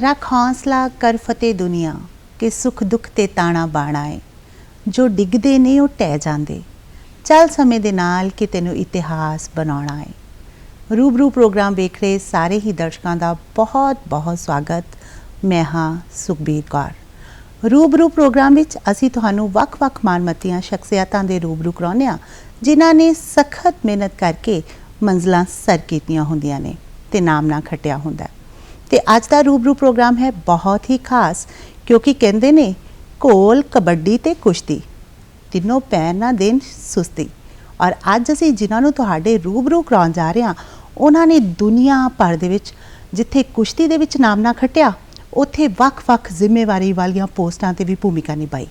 ਰੱਖ ਹੌਸਲਾ ਕਰ ਫਤਿਹ ਦੁਨੀਆ, ਕਿ ਸੁਖ ਦੁੱਖ ਤੇ ਤਾਣਾ ਬਾਣਾ ਏ। ਜੋ ਡਿੱਗਦੇ ਨੇ ਉਹ ਟਹਿ ਜਾਂਦੇ। ਚੱਲ ਸਮੇਂ ਦੇ ਨਾਲ ਕਿ ਤੈਨੂੰ ਇਤਿਹਾਸ ਬਣਾਉਣਾ ਏ। ਰੂਬਰੂ ਪ੍ਰੋਗਰਾਮ ਵੇਖ ਰਹੇ ਸਾਰੇ ਹੀ ਦਰਸ਼ਕਾਂ ਦਾ ਬਹੁਤ ਬਹੁਤ ਸਵਾਗਤ। ਮੈਂ ਹਾਂ ਸੁਖਬੀਰ ਕੌਰ। ਰੂਬਰੂ ਪ੍ਰੋਗਰਾਮ ਵਿੱਚ ਅਸੀਂ ਤੁਹਾਨੂੰ ਵੱਖ-ਵੱਖ ਮਾਨਮਤੀਆਂ ਸ਼ਖਸੀਅਤਾਂ ਦੇ ਰੂਬਰੂ ਕਰਾਉਂਦੇ ਹਾਂ ਜਿਨ੍ਹਾਂ ਨੇ ਸਖਤ ਮਿਹਨਤ ਕਰਕੇ ਮੰਜ਼ਲਾਂ ਸਰ ਕੀਤੀਆਂ ਹੁੰਦੀਆਂ ਨੇ, ਤੇ ਨਾਮ ਨਾ ਖਟਿਆ ਹੁੰਦਾ। ਤੇ ਅੱਜ ਦਾ ਰੂਬਰੂ ਪ੍ਰੋਗਰਾਮ ਹੈ ਬਹੁਤ ਹੀ ਖਾਸ, ਕਿਉਂਕਿ ਕਹਿੰਦੇ ਨੇ ਘੋਲ ਕਬੱਡੀ ਤੇ ਕੁਸ਼ਤੀ, ਤਿੰਨੋਂ ਪੈਰ ਨਾ ਦੇਣ ਸੁਸਤੀ। ਔਰ ਅੱਜ ਅਸੀਂ ਜਿਨ੍ਹਾਂ ਨੂੰ ਤੁਹਾਡੇ ਰੂਬਰੂ ਕਰਾਉਣ ਜਾ ਰਹੇ ਹਾਂ, ਉਹਨਾਂ ਨੇ ਦੁਨੀਆ ਭਰ ਦੇ ਵਿੱਚ ਜਿੱਥੇ ਕੁਸ਼ਤੀ ਦੇ ਵਿੱਚ ਨਾਮ ਨਾ ਖਟਿਆ, ਉੱਥੇ ਵੱਖ-ਵੱਖ ਜ਼ਿੰਮੇਵਾਰੀ ਵਾਲੀਆਂ ਪੋਸਟਾਂ ਤੇ ਵੀ ਭੂਮਿਕਾ ਨਿਭਾਈ।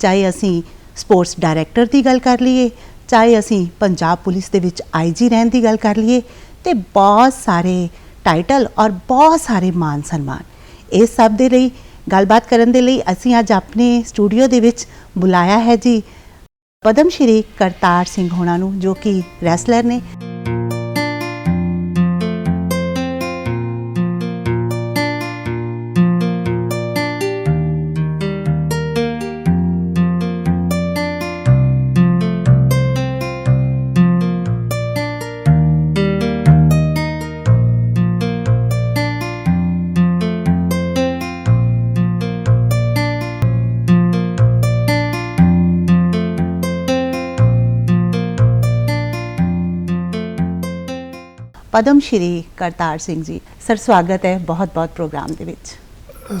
ਚਾਹੇ ਅਸੀਂ ਸਪੋਰਟਸ ਡਾਇਰੈਕਟਰ ਦੀ ਗੱਲ ਕਰ ਲਈਏ, ਚਾਹੇ ਅਸੀਂ ਪੰਜਾਬ ਪੁਲਿਸ ਦੇ ਵਿੱਚ ਆਈਜੀ ਰਹਿਣ ਦੀ ਗੱਲ ਕਰ ਲਈਏ, ਤੇ ਬਹੁਤ ਸਾਰੇ ਟਾਈਟਲ ਔਰ ਬਹੁਤ ਸਾਰੇ ਮਾਨ ਸਨਮਾਨ। ਇਹ ਸਭ ਦੇ ਲਈ, ਗੱਲਬਾਤ ਕਰਨ ਦੇ ਲਈ ਅਸੀਂ ਅੱਜ ਆਪਣੇ ਸਟੂਡੀਓ ਦੇ ਵਿੱਚ ਬੁਲਾਇਆ ਹੈ ਜੀ। ਪਦਮ ਸ਼੍ਰੀ ਕਰਤਾਰ ਸਿੰਘ ਹੋਣਾ ਨੂੰ, ਜੋ ਕਿ ਰੈਸਲਰ ਨੇ। ਪਦਮ ਸ਼੍ਰੀ ਕਰਤਾਰ ਸਿੰਘ ਜੀ। ਸਰ ਸਵਾਗਤ ਹੈ ਬਹੁਤ-ਬਹੁਤ ਪ੍ਰੋਗਰਾਮ ਦੇ ਵਿੱਚ।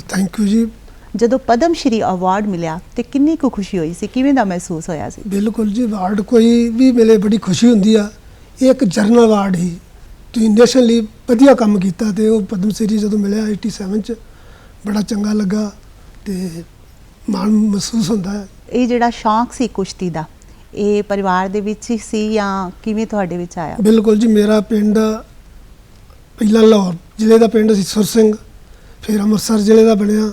ਥੈਂਕ ਯੂ ਜੀ। ਜਦੋਂ ਪਦਮ ਸ਼੍ਰੀ ਅਵਾਰਡ ਮਿਲਿਆ ਤੇ ਕਿੰਨੀ ਕੁ ਖੁਸ਼ੀ ਹੋਈ ਸੀ? ਕਿਵੇਂ ਦਾ ਮਹਿਸੂਸ ਹੋਇਆ ਸੀ? ਬਿਲਕੁਲ ਜੀ ਅਵਾਰਡ ਕੋਈ ਵੀ ਮਿਲੇ ਬੜੀ ਖੁਸ਼ੀ ਹੁੰਦੀ ਆ। ਇਹ ਇੱਕ ਜਰਨਲ ਅਵਾਰਡ ਹੀ ਤੁਸੀਂ ਨੇਸ਼ਨ ਲਈ ਵਧੀਆ ਕੰਮ ਕੀਤਾ ਤੇ ਉਹ ਪਦਮ ਸ੍ਰੀ ਜਦੋਂ ਮਿਲਿਆ 87 ਚ ਬੜਾ ਚੰਗਾ ਲੱਗਾ ਤੇ ਮਾਣ ਮਹਿਸੂਸ ਹੁੰਦਾ ਹੈ। ਇਹ ਜਿਹੜਾ ਸ਼ੌਂਕ ਸੀ ਕੁਸ਼ਤੀ ਦਾ ਇਹ ਪਰਿਵਾਰ ਦੇ ਵਿੱਚ ਹੀ ਸੀ ਜਾਂ ਕਿਵੇਂ ਤੁਹਾਡੇ ਵਿੱਚ ਆਇਆ? ਬਿਲਕੁਲ ਜੀ ਮੇਰਾ ਪਿੰਡ ਪਹਿਲਾਂ ਲਾਹੌਰ ਜ਼ਿਲ੍ਹੇ ਦਾ ਪਿੰਡ ਸੀ ਸੁਰ ਸਿੰਘ। ਫਿਰ ਅੰਮ੍ਰਿਤਸਰ ਜ਼ਿਲ੍ਹੇ ਦਾ ਬਣਿਆ।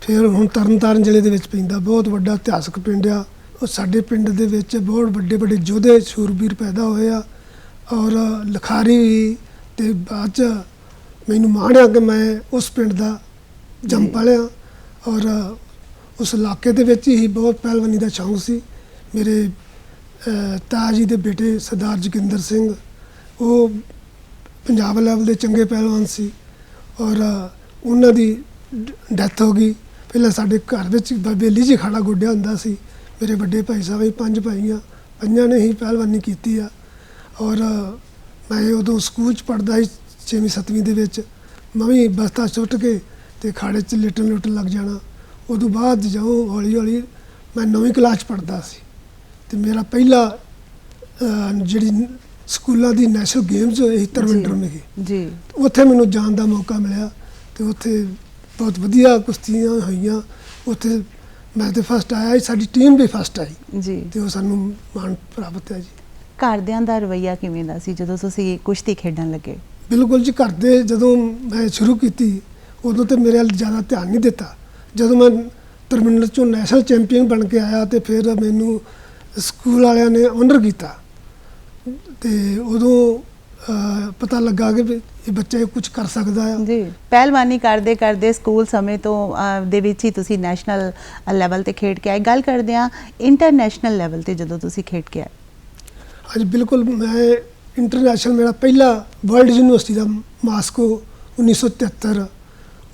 ਫਿਰ ਹੁਣ ਤਰਨਤਾਰਨ ਜ਼ਿਲ੍ਹੇ ਦੇ ਵਿੱਚ ਪੈਂਦਾ। ਬਹੁਤ ਵੱਡਾ ਇਤਿਹਾਸਕ ਪਿੰਡ ਆ। ਉਹ ਸਾਡੇ ਪਿੰਡ ਦੇ ਵਿੱਚ ਬਹੁਤ ਵੱਡੇ ਵੱਡੇ ਯੋਧੇ ਸ਼ੂਰਬੀਰ ਪੈਦਾ ਹੋਏ ਆ। ਔਰ ਲਖਾਰੀ ਵੀ। ਤੇ ਬਾਅਦ ਚ ਮੈਨੂੰ ਮਾਣ ਆ ਕਿ ਮੈਂ ਉਸ ਪਿੰਡ ਦਾ ਜੰਮ। ਪਲਿਆ। ਔਰ ਉਸ ਇਲਾਕੇ ਦੇ ਵਿੱਚ ਹੀ ਬਹੁਤ ਪਹਿਲਵਾਨੀ ਦਾ ਸ਼ੌਂਕ ਸੀ। ਮੇਰੇ ਅਹ, ਜੀ ਦੇ ਬੇਟੇ ਸਰਦਾਰ ਜੋਗਿੰਦਰ ਸਿੰਘ ਉਹ ਪੰਜਾਬ ਲੈਵਲ ਦੇ ਚੰਗੇ ਪਹਿਲਵਾਨ ਸੀ ਔਰ ਉਹਨਾਂ ਦੀ ਡੈਥ ਹੋ ਗਈ। ਪਹਿਲਾਂ ਸਾਡੇ ਘਰ ਵਿੱਚ ਬੇਲੀ ਜੀ ਖਾੜਾ ਗੁੱਡਿਆ ਹੁੰਦਾ ਸੀ। ਮੇਰੇ ਵੱਡੇ ਭਾਈ ਸਾਹਿਬ ਵੀ ਪੰਜ ਭਾਈਆਂ ਪੰਜਾਂ ਨੇ ਹੀ ਪਹਿਲਵਾਨੀ ਕੀਤੀ ਆ। ਔਰ ਮੈਂ ਉਦੋਂ ਸਕੂਲ ਚ ਪੜਦਾ ਸੀ 6ਵੀਂ 7ਵੀਂ ਦੇ ਵਿੱਚ। ਮੈਂ ਵੀ ਬਸਤਾ ਸੁੱਟ ਕੇ ਤੇ ਖਾੜੇ 'ਚ ਲਿਟਣ ਲੁੱਟਣ ਲੱਗ ਜਾਣਾ। ਉਦੋਂ ਬਾਅਦ ਜਦੋਂ ਹੌਲੀ ਹੌਲੀ ਮੈਂ ਨੌਵੀਂ ਕਲਾਸ 'ਚ ਪੜਦਾ ਸੀ। ਤੇ ਮੇਰਾ ਪਹਿਲਾ ਜਿਹੜੀ ਸਕੂਲਾਂ ਦੀ ਨੈਸ਼ਨਲ ਗੇਮਸ ਹੋਈ ਤਰਵਿੰਦਰ। ਵਿਖੇ। ਜੀ। ਉੱਥੇ ਮੈਨੂੰ ਜਾਣ ਦਾ ਮੌਕਾ ਮਿਲਿਆ ਤੇ ਉੱਥੇ ਬਹੁਤ ਵਧੀਆ ਕੁਸ਼ਤੀਆਂ ਹੋਈਆਂ। ਉੱਥੇ ਮੈਂ ਤੇ ਫਸਟ ਆਇਆ ਸੀ, ਸਾਡੀ ਟੀਮ ਵੀ ਫਸਟ ਆਈ। ਜੀ। ਤੇ ਉਹ ਸਾਨੂੰ ਮਾਣ ਪ੍ਰਾਪਤ ਹੈ ਜੀ। ਘਰਦਿਆਂ ਦਾ ਰਵਈਆ ਕਿਵੇਂ ਦਾ ਸੀ ਜਦੋਂ ਤੁਸੀਂ ਕੁਸ਼ਤੀ ਖੇਡਣ ਲੱਗੇ? ਬਿਲਕੁਲ ਜੀ ਘਰ ਦੇ ਜਦੋਂ ਮੈਂ ਸ਼ੁਰੂ ਕੀਤੀ ਉਦੋਂ ਤੇ ਮੇਰੇ ਵੱਲ ਜ਼ਿਆਦਾ ਧਿਆਨ ਨਹੀਂ ਦਿੱਤਾ। ਜਦੋਂ ਮੈਂ ਤਰਮਿੰਦਰ ਚੋਂ ਨੈਸ਼ਨਲ ਚੈਂਪੀਅਨ ਬਣ ਕੇ ਆਇਆ ਤੇ ਫਿਰ ਮੈਨੂੰ ਸਕੂਲ ਵਾਲਿਆਂ ਨੇ ਆਨਰ ਕੀਤਾ। ਤੇ ਉਦੋਂ ਪਤਾ ਲੱਗਾ ਕਿ ਇਹ ਬੱਚਾ ਕੁਝ ਕਰ ਸਕਦਾ ਆ। ਜੀ ਪਹਿਲਵਾਨੀ ਕਰਦੇ ਕਰਦੇ ਸਕੂਲ ਸਮੇਂ ਤੋਂ ਦੇ ਵਿੱਚ ਹੀ ਤੁਸੀਂ ਨੈਸ਼ਨਲ ਲੈਵਲ ਤੇ ਖੇਡ ਕੇ ਆਏ। ਗੱਲ ਕਰਦੇ ਆ ਇੰਟਰਨੈਸ਼ਨਲ ਲੈਵਲ ਤੇ ਜਦੋਂ ਤੁਸੀਂ ਖੇਡ ਕੇ ਆਏ। ਅੱਜ ਬਿਲਕੁਲ ਮੈਂ ਇੰਟਰਨੈਸ਼ਨਲ ਮੇਰਾ ਪਹਿਲਾ ਵਰਲਡ ਯੂਨੀਵਰਸਿਟੀ ਦਾ ਮਾਸਕੋ 1973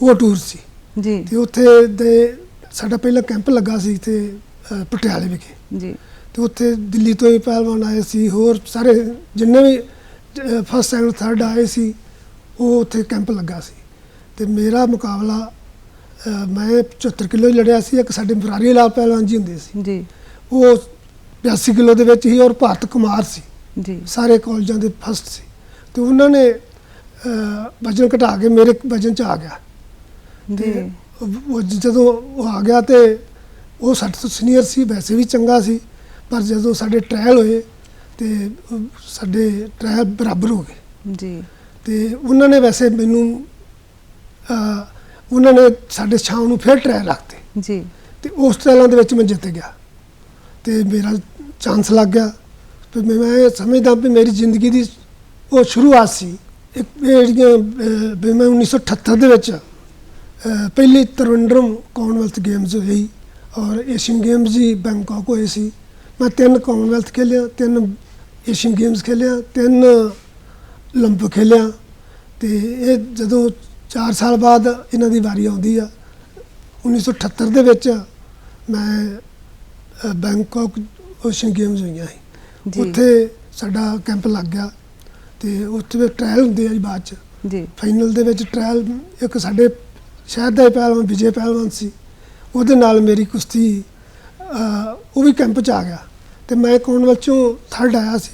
ਉਹ ਟੂਰ ਸੀ। ਜੀ। ਤੇ ਉੱਥੇ ਦੇ ਸਾਡਾ ਪਹਿਲਾ ਕੈਂਪ ਲੱਗਾ ਸੀ ਅਹ, ਪਟਿਆਲੇ ਵਿਖੇ। ਜੀ। ਤੇ ਉੱਥੇ ਦਿੱਲੀ ਤੋਂ ਹੀ ਪਹਿਲਵਾਨ ਆਏ ਸੀ ਹੋਰ ਸਾਰੇ ਜਿੰਨੇ ਵੀ ਫਸਟ ਸੈਕੰਡ ਥਰਡ ਆਏ ਸੀ ਉਹ ਉੱਥੇ ਕੈਂਪ ਲੱਗਾ ਸੀ। ਤੇ ਮੇਰਾ ਮੁਕਾਬਲਾ ਮੈਂ 74 ਕਿਲੋ ਲੜਿਆ ਸੀ ਇੱਕ ਸਾਡੇ ਮੁਰਾਰੀ ਲਾਲ ਪਹਿਲਵਾਨ ਜੀ ਹੁੰਦੇ ਸੀ। ਜੀ। ਉਹ 82 ਕਿਲੋ ਦੇ ਵਿੱਚ ਹੀ ਔਰ ਭਾਰਤ ਕੁਮਾਰ ਸੀ। ਜੀ। ਸਾਰੇ ਕਾਲਜਾਂ ਦੇ ਫਸਟ ਸੀ। ਤੇ ਉਹਨਾਂ ਨੇ ਵਜਨ ਘਟਾ ਕੇ ਮੇਰੇ ਵਜਨ ਚ ਆ ਗਿਆ। ਜੀ। ਜਦੋਂ ਉਹ ਆ ਗਿਆ ਤੇ ਉਹ ਸਾਡੇ ਤੋਂ ਸੀਨੀਅਰ ਸੀ ਵੈਸੇ ਵੀ ਚੰਗਾ ਸੀ। ਪਰ ਜਦੋਂ ਸਾਡੇ ਟ੍ਰਾਇਲ ਹੋਏ ਤੇ ਸਾਡੇ ਟ੍ਰਾਇਲ ਬਰਾਬਰ ਹੋ ਗਏ। ਜੀ। ਤੇ ਉਹਨਾਂ ਨੇ ਵੈਸੇ ਮੈਨੂੰ ਉਹਨਾਂ ਨੇ ਸਾਡੇ ਸ਼ਾਮ ਨੂੰ ਫਿਰ ਟ੍ਰਾਇਲ ਰੱਖਤੇ। ਜੀ। ਤੇ ਉਸ ਟ੍ਰਾਇਲਾਂ ਦੇ ਵਿੱਚ ਮੈਂ ਜਿੱਤ ਗਿਆ। ਤੇ ਮੇਰਾ ਚਾਂਸ ਲੱਗ ਗਿਆ। ਤੇ ਮੈਂ ਸਮਝਦਾ ਵੀ ਮੇਰੀ ਜ਼ਿੰਦਗੀ ਦੀ ਉਹ ਸ਼ੁਰੂਆਤ ਸੀ। ਇੱਕ ਜਿਹੜੀਆਂ ਵੀ ਮੈਂ 1978 ਦੇ ਵਿੱਚ ਪਹਿਲੀ ਤਰਵਿੰਦਰਮ ਕਾਮਨਵੈਲਥ ਗੇਮਸ ਹੋਈ। ਔਰ ਏਸ਼ੀਅਨ ਗੇਮਸ ਜੀ ਬੈਂਕਾਕ ਹੋਏ ਸੀ। ਮੈਂ ਤਿੰਨ ਕਾਮਨਵੈਲਥ ਖੇਲਿਆ ਤਿੰਨ ਏਸ਼ੀਅਨ ਗੇਮਸ ਖੇਲਿਆ ਤਿੰਨ 올림픽 ਖੇਲਿਆ ਤੇ ਇਹ ਜਦੋਂ 4 ਸਾਲ ਬਾਅਦ ਇਹਨਾਂ ਦੀ ਵਾਰੀ ਆਉਂਦੀ ਆ 1978 ਦੇ ਵਿੱਚ ਮੈਂ ਅ, ਬੈਂਕਾਕ ਏਸ਼ੀਅਨ ਗੇਮਸ ਹੋਈਆਂ ਸੀ ਜੀ। ਉੱਥੇ ਸਾਡਾ ਕੈਂਪ ਲੱਗ ਗਿਆ ਤੇ ਉੱਥੇ ਟ੍ਰਾਇਲ ਹੁੰਦੇ ਆ ਜੀ ਬਾਅਦ ਚ ਜੀ ਫਾਈਨਲ ਦੇ ਵਿੱਚ ਟ੍ਰਾਇਲ ਇੱਕ ਸਾਡੇ ਸ਼ਹਿਰ ਦਾ ਹੀ ਪਹਿਲਵਾਨ ਵਿਜੇ ਪਹਿਲਵਾਨ ਸੀ ਉਹਦੇ ਨਾਲ ਮੇਰੀ ਕੁਸ਼ਤੀ ਅਹ, ਉਹ ਵੀ ਕੈਂਪ 'ਚ ਆ ਗਿਆ ਤੇ ਮੈਂ ਕਾਮਨਵੈਲਥ ਚੋਂ ਥਰਡ ਆਇਆ ਸੀ।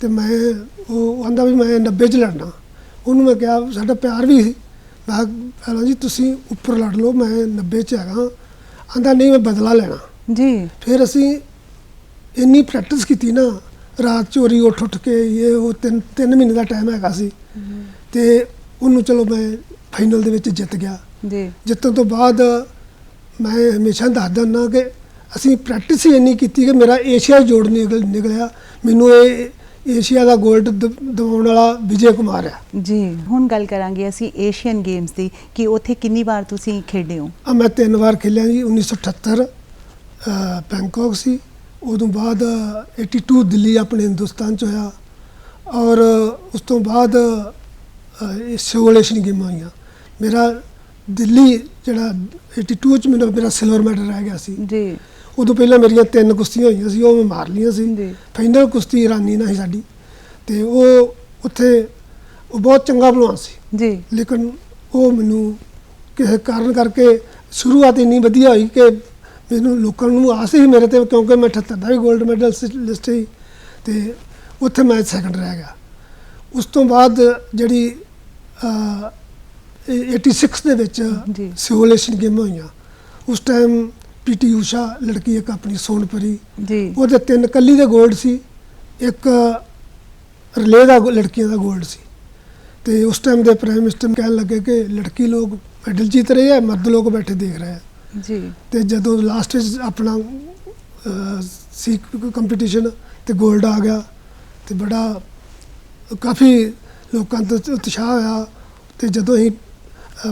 ਤੇ ਮੈਂ ਉਹ ਆਂਦਾ ਵੀ ਮੈਂ 90 'ਚ ਲੜਨਾ। ਉਹਨੂੰ ਮੈਂ ਕਿਹਾ ਸਾਡਾ ਪਿਆਰ ਵੀ ਸੀ। ਮੈਂ ਕਿਹਾ, ਜੀ ਤੁਸੀਂ ਉੱਪਰ ਲੜ ਲਓ ਮੈਂ 90 'ਚ ਹੈਗਾ। ਆਂਦਾ ਨਹੀਂ ਮੈਂ ਬਦਲਾ ਲੈਣਾ। ਜੀ। ਫਿਰ ਅਸੀਂ ਇੰਨੀ ਪ੍ਰੈਕਟਿਸ ਕੀਤੀ ਨਾ ਰਾਤ ਚੋਰੀ ਉੱਠ ਉੱਠ ਕੇ ਇਹ ਉਹ ਤਿੰਨ ਤਿੰਨ ਮਹੀਨੇ ਦਾ ਟਾਈਮ ਹੈਗਾ ਸੀ। ਤੇ ਉਹਨੂੰ ਚਲੋ ਮੈਂ ਫਾਈਨਲ ਦੇ ਵਿੱਚ ਜਿੱਤ ਗਿਆ। ਜੀ। ਜਿੱਤਣ ਤੋਂ ਬਾਅਦ ਮੈਂ ਹਮੇਸ਼ਾ ਦੱਸਦਾ ਹੁੰਦਾ ਕਿ ਅਸੀਂ ਪ੍ਰੈਕਟਿਸ ਹੀ ਇੰਨੀ ਕੀਤੀ ਕਿ ਮੇਰਾ ਏਸ਼ੀਆ ਜੋੜ ਨਿਕਲ ਨਿਕਲਿਆ। ਮੈਨੂੰ ਇਹ ਏਸ਼ੀਆ ਦਾ 골ਡ ਦਿਵਾਉਣ ਵਾਲਾ ਵਿਜੇ ਕੁਮਾਰ ਆ ਜੀ ਹੁਣ ਗੱਲ ਕਰਾਂਗੇ ਅਸੀਂ ਏਸ਼ੀਅਨ ਗੇਮਸ ਦੀ ਕਿ ਉੱਥੇ ਕਿੰਨੀ ਵਾਰ ਤੁਸੀਂ ਖੇਡੇ ਹੋ? ਆ ਮੈਂ ਤਿੰਨ ਵਾਰ ਖੇਲਿਆ ਜੀ 1978 ਅ, ਬੈਂਕਾਕ ਸੀ। ਉਦੋਂ ਬਾਅਦ 82 ਦਿੱਲੀ ਆਪਣੇ ਹਿੰਦੁਸਤਾਨ ਚ ਹੋਇਆ। ਔਰ ਉਸ ਤੋਂ ਬਾਅਦ ਅ, ਇਹ ਸਿਓਲ ਏਸ਼ੀਅਨ ਗੇਮਾਂ ਹੋਈਆਂ। ਮੇਰਾ ਦਿੱਲੀ ਜਿਹੜਾ 82 ਚ ਮੈਨੂੰ ਮੇਰਾ ਸਿਲਵਰ ਮੈਡਲ ਰਹਿ ਗਿਆ ਸੀ। ਜੀ। ਉਦੋਂ ਪਹਿਲਾਂ ਮੇਰੀਆਂ ਤਿੰਨ ਕੁਸ਼ਤੀਆਂ ਹੋਈਆਂ ਸੀ ਉਹ ਮੈਂ ਮਾਰ ਲਈਆਂ ਸੀ। ਫਾਈਨਲ ਕੁਸ਼ਤੀ ਇਰਾਨੀ ਨਾਲ ਸੀ ਸਾਡੀ। ਤੇ ਉਹ ਉੱਥੇ ਉਹ ਬਹੁਤ ਚੰਗਾ ਭਲਵਾਨ ਸੀ। ਜੀ। ਲੇਕਿਨ ਉਹ ਮੈਨੂੰ ਕਿਸੇ ਕਾਰਨ ਕਰਕੇ ਸ਼ੁਰੂਆਤ ਇੰਨੀ ਵਧੀਆ ਹੋਈ ਕਿ ਮੈਨੂੰ ਲੋਕਾਂ ਨੂੰ ਆਸ ਸੀ ਮੇਰੇ ਤੇ ਕਿਉਂਕਿ ਮੈਂ 78 ਦਾ ਵੀ 골ਡ ਮੈਡਲ ਲਿਸਟ ਸੀ। ਤੇ ਉੱਥੇ ਮੈਂ ਸੈਕੰਡ ਰਹਿ ਗਿਆ। ਉਸ ਤੋਂ ਬਾਅਦ ਜਿਹੜੀ ਅਹ, ਇਹ 86 ਦੇ ਵਿੱਚ ਜੀ। ਸਿਓਲ ਏਸ਼ੀਅਨ ਗੇਮਾਂ ਹੋਈਆਂ। ਉਸ ਟਾਈਮ ਪੀਟੀ ਊਸ਼ਾ ਲੜਕੀ ਇੱਕ ਆਪਣੀ ਸੋਨਪਰੀ ਜੀ। ਉਹਦੇ ਤਿੰਨ ਕੱਲੀ ਦੇ ਗੋਲਡ ਸੀ ਇੱਕ ਰਿਲੇ ਦਾ ਲੜਕੀਆਂ ਦਾ ਗੋਲਡ ਸੀ। ਤੇ ਉਸ ਟਾਈਮ ਦੇ ਪ੍ਰਾਈਮ ਮਿਨਿਸਟਰ ਕਹਿਣ ਲੱਗੇ ਕਿ ਲੜਕੀ ਲੋਕ ਮੈਡਲ ਜਿੱਤ ਰਹੇ ਆ ਮਰਦ ਲੋਕ ਬੈਠੇ ਦੇਖ ਰਹੇ ਆ। ਜੀ। ਤੇ ਜਦੋਂ ਲਾਸਟ ਵਿੱਚ ਆਪਣਾ ਸੀ ਕੰਪੀਟੀਸ਼ਨ ਤੇ ਗੋਲਡ ਆ ਗਿਆ ਤੇ ਬੜਾ ਕਾਫੀ ਲੋਕਾਂ ਤੋਂ ਉਤਸ਼ਾਹ ਹੋਇਆ। ਤੇ ਜਦੋਂ ਅਸੀਂ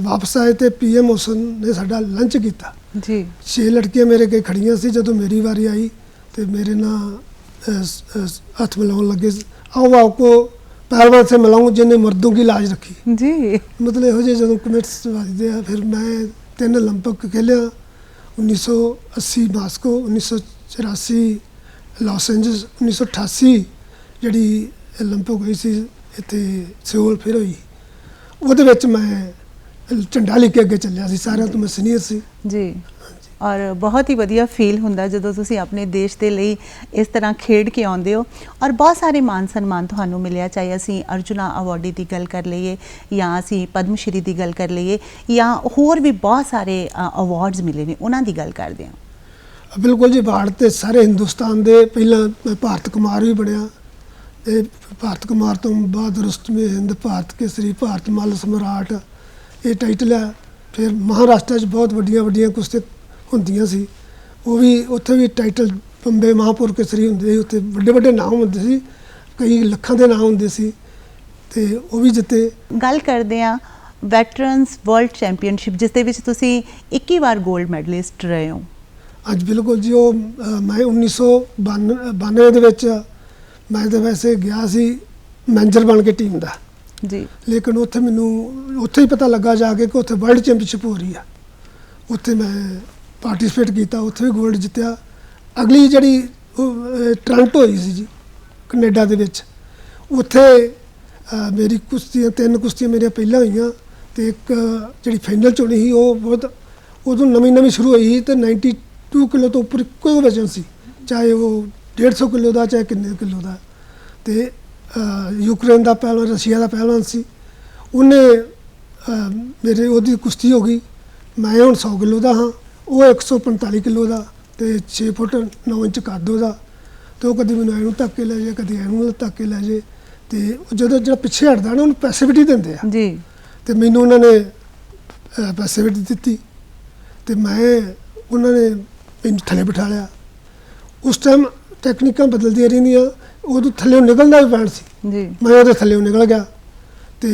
ਵਾਪਸ ਆਏ ਤੇ ਪੀਐਮ ਹੁਸਨ ਨੇ ਸਾਡਾ ਲੰਚ ਕੀਤਾ। ਜੀ। ਛੇ ਲੜਕੀਆਂ ਮੇਰੇ ਕੇ ਖੜੀਆਂ ਸੀ ਜਦੋਂ ਮੇਰੀ ਵਾਰੀ ਆਈ ਤੇ ਮੇਰੇ ਨਾਲ ਹੱਥ ਮਿਲਾਉਣ ਲੱਗੇ ਆਓ ਆਪਕੋ ਪਹਿਲਵਾਨ ਸੇ ਮਿਲਾਉਂ ਜਿਹਨੇ ਮਰਦੋਂ ਕੀ ਲਾਜ ਰੱਖੀ। ਜੀ। ਮਤਲਬ ਇਹੋ ਜਿਹੇ ਜਦੋਂ ਕਮਿਟਸ ਵੱਜਦੇ ਆ ਫਿਰ ਮੈਂ ਤਿੰਨ 올림픽 ਖੇਲਿਆ 1980 ਮਾਸਕੋ 1984 ਲਾਸ ਐਂਜਲਸ 1988 ਜਿਹੜੀ 올림픽 ਹੋਈ ਸੀ ਇੱਥੇ ਸਿਓਲ ਫਿਰ ਹੋਈ। ਉਹਦੇ ਵਿੱਚ ਮੈਂ ਝੰਡਾ ਲੈ ਕੇ ਅੱਗੇ ਚੱਲਿਆ ਸੀ ਸਾਰਿਆਂ ਤੋਂ ਮੈਂ ਸੀਨੀਅਰ ਸੀ। ਜੀ। ਔਰ ਬਹੁਤ ਹੀ ਵਧੀਆ ਫੀਲ ਹੁੰਦਾ ਜਦੋਂ ਤੁਸੀਂ ਆਪਣੇ ਦੇਸ਼ ਦੇ ਲਈ ਇਸ ਤਰ੍ਹਾਂ ਖੇਡ ਕੇ ਆਉਂਦੇ ਹੋ। ਔਰ ਬਹੁਤ ਸਾਰੇ ਮਾਨ ਸਨਮਾਨ ਤੁਹਾਨੂੰ ਮਿਲਿਆ ਚਾਹੇ ਅਸੀਂ ਅਰਜੁਨਾ ਅਵਾਰਡੀ ਦੀ ਗੱਲ ਕਰ ਲਈਏ ਜਾਂ ਅਸੀਂ ਪਦਮ ਸ਼੍ਰੀ ਦੀ ਗੱਲ ਕਰ ਲਈਏ ਜਾਂ ਹੋਰ ਵੀ ਬਹੁਤ ਸਾਰੇ ਅਵਾਰਡਸ ਮਿਲੇ ਨੇ ਉਹਨਾਂ ਦੀ ਗੱਲ ਕਰਦੇ ਹਾਂ। ਬਿਲਕੁਲ ਜੀ ਭਾਰਤ ਤੇ ਸਾਰੇ ਹਿੰਦੁਸਤਾਨ ਦੇ ਪਹਿਲਾਂ ਭਾਰਤ ਕੁਮਾਰ ਵੀ ਬਣਿਆ। ਤੇ ਭਾਰਤ ਕੁਮਾਰ ਤੋਂ ਬਾਅਦ ਰੁਸਤਮੇ ਹਿੰਦ ਭਾਰਤ ਕੇਸਰੀ ਭਾਰਤ ਮੱਲ ਸਮਰਾਟ ਇਹ ਟਾਈਟਲ ਹੈ। ਫਿਰ ਮਹਾਰਾਸ਼ਟਰ 'ਚ ਬਹੁਤ ਵੱਡੀਆਂ ਵੱਡੀਆਂ ਕੁਸ਼ਤੀ ਹੁੰਦੀਆਂ ਸੀ। ਉਹ ਵੀ ਉੱਥੇ ਵੀ ਟਾਈਟਲ ਬੰਬੇ ਮਹਾਪੁਰ ਕੇਸਰੀ ਹੁੰਦੇ ਸੀ। ਉੱਥੇ ਵੱਡੇ ਵੱਡੇ ਨਾਮ ਹੁੰਦੇ ਸੀ। ਕਈ ਲੱਖਾਂ ਦੇ ਨਾਮ ਹੁੰਦੇ ਸੀ। ਤੇ ਉਹ ਵੀ ਜਿੱਤੇ। ਗੱਲ ਕਰਦੇ ਹਾਂ ਵੈਟਰਨਸ ਵਰਲਡ ਚੈਂਪੀਅਨਸ਼ਿਪ ਜਿਸ ਦੇ ਵਿੱਚ ਤੁਸੀਂ 21 ਵਾਰ 골ਡ ਮੈਡਲਿਸਟ ਰਹੇ ਹੋ। ਅੱਜ ਬਿਲਕੁਲ ਜੀ ਉਹ ਮੈਂ 1992 ਦੇ ਵਿੱਚ ਮੈਂ ਤਾਂ ਵੈਸੇ ਗਿਆ ਸੀ ਮੈਨੇਜਰ ਬਣ ਕੇ ਟੀਮ ਦਾ। ਜੀ। ਲੇਕਿਨ ਉੱਥੇ ਮੈਨੂੰ ਉੱਥੇ ਹੀ ਪਤਾ ਲੱਗਾ ਜਾ ਕੇ ਕਿ ਉੱਥੇ ਵਰਲਡ ਚੈਂਪੀਅਨਸ਼ਿਪ ਹੋ ਰਹੀ ਆ। ਉੱਥੇ ਮੈਂ ਪਾਰਟਿਸਿਪੇਟ ਕੀਤਾ ਉੱਥੇ ਵੀ 골ਡ ਜਿੱਤਿਆ। ਅਗਲੀ ਜਿਹੜੀ ਉਹ, ਅ, ਹੋਈ ਸੀ ਜੀ ਕੈਨੇਡਾ ਦੇ ਵਿੱਚ। ਉੱਥੇ ਮੇਰੀ ਕੁਸ਼ਤੀਆਂ ਤਿੰਨ ਕੁਸ਼ਤੀਆਂ ਮੇਰੀਆਂ ਪਹਿਲਾਂ ਹੋਈਆਂ ਤੇ ਇੱਕ ਜਿਹੜੀ ਫਾਈਨਲ ਚ ਹੋਣੀ ਸੀ ਉਹ ਬਹੁਤ ਉਦੋਂ ਨਵੀਂ ਨਵੀਂ ਸ਼ੁਰੂ ਹੋਈ ਸੀ ਤੇ 92 ਕਿਲੋ ਤੋਂ ਉੱਪਰ ਕੋਈ ਵਜਨ ਸੀ। ਚਾਹੇ ਉਹ 150 ਕਿਲੋ ਦਾ ਚਾਹੇ ਕਿੰਨੇ ਕਿਲੋ ਦਾ। ਤੇ ਯੂਕਰੇਨ ਦਾ ਪਹਿਲਵਾਨ ਰਸ਼ੀਆ ਦਾ ਪਹਿਲਵਾਨ ਸੀ। ਉਹਨੇ ਮੇਰੇ ਉਹਦੀ ਕੁਸ਼ਤੀ ਹੋ ਗਈ। ਮੈਂ ਹੁਣ 100 ਕਿਲੋ ਦਾ ਹਾਂ। ਉਹ 145 ਕਿਲੋ ਦਾ ਤੇ 6 ਫੁੱਟ 9 ਇੰਚ ਕੱਦ ਉਹਦਾ। ਤੇ ਉਹ ਕਦੀ ਮੈਨੂੰ ਇਹਨੂੰ ਧੱਕ ਲੈ ਜਾਏ ਕਦੀ ਇਹਨੂੰ ਧੱਕ ਲੈ ਜਾਏ। ਤੇ ਜਦੋਂ ਜਿਹੜਾ ਪਿੱਛੇ ਹਟਦਾ ਨਾ ਉਹਨੂੰ ਪੈਸਿਵਿਟੀ ਦਿੰਦੇ ਆ। ਜੀ। ਤੇ ਮੈਨੂੰ ਉਹਨਾਂ ਨੇ ਪੈਸਿਵਿਟੀ ਦਿੱਤੀ। ਤੇ ਮੈਂ ਉਹਨਾਂ ਨੇ ਮੈਨੂੰ ਥੱਲੇ ਬਿਠਾ ਲਿਆ। ਉਸ ਟਾਈਮ ਟੈਕਨੀਕਾਂ ਬਦਲਦੀਆਂ ਰਹਿੰਦੀਆਂ ਉਦੋਂ ਥੱਲੇ ਨਿਕਲਦਾ ਵੀ ਪੈਣ ਸੀ। ਜੀ। ਮੈਂ ਉਹਦੇ ਥੱਲੇ ਨਿਕਲ ਗਿਆ ਤੇ